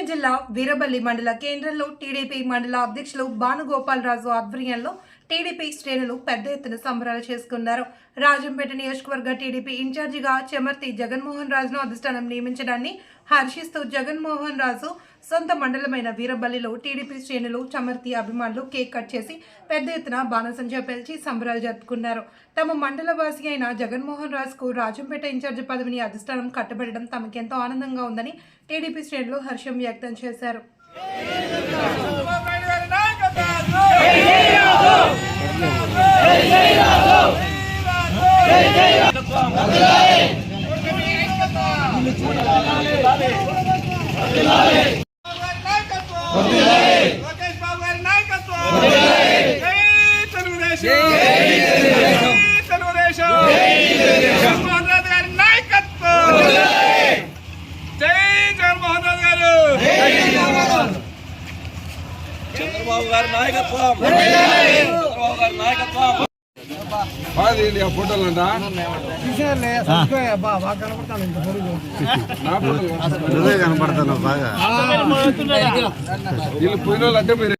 ఉమ్మడి జిల్లా వీరబల్లి మండల కేంద్రంలో టీడీపీ మండల అధ్యక్షులు భానుగోపాలరాజు ఆధ్వర్యంలో టీడీపీ శ్రేణులు పెద్ద ఎత్తున సంబరాలు చేసుకున్నారు. రాజంపేట నియోజకవర్గ టీడీపీ ఇన్ఛార్జిగా చెమర్తి జగన్మోహన్ రాజును అధిష్టానం నియమించడాన్ని హర్షిస్తూ జగన్మోహన్ రాజు సొంత మండలమైన వీరబల్లిలో టీడీపీ శ్రేణులు చమర్తి అభిమానులు కేక్ కట్ చేసి పెద్ద ఎత్తున బాణసంచా పేల్చి సంబరాలు జరుపుకున్నారు. తమ మండలవాసి అయిన జగన్మోహన్ రాజుకు రాజంపేట ఇన్ఛార్జి పదవిని అధిష్టానం కట్టబెట్టడం తమకెంతో ఆనందంగా ఉందని టీడీపీ శ్రేణులు హర్షం వ్యక్తం చేశారు లోకేష్ బాబు గారి నాయకత్వం జై తెలుగుదేశం జై తెలుగుదేశం జగన్మోహన్ రెడ్డి గారి నాయకత్వం జై జగన్మోహన్ రెడ్డి గారు చంద్రబాబు గారి నాయకత్వం చంద్రబాబు గారి నాయకత్వం. ఆ ఫోటోలు అంట? నా ఫోటోలు నువ్వే కనపడుతున్నావు బాగా. వీళ్ళు పోయిన వాళ్ళు అంటే మీరు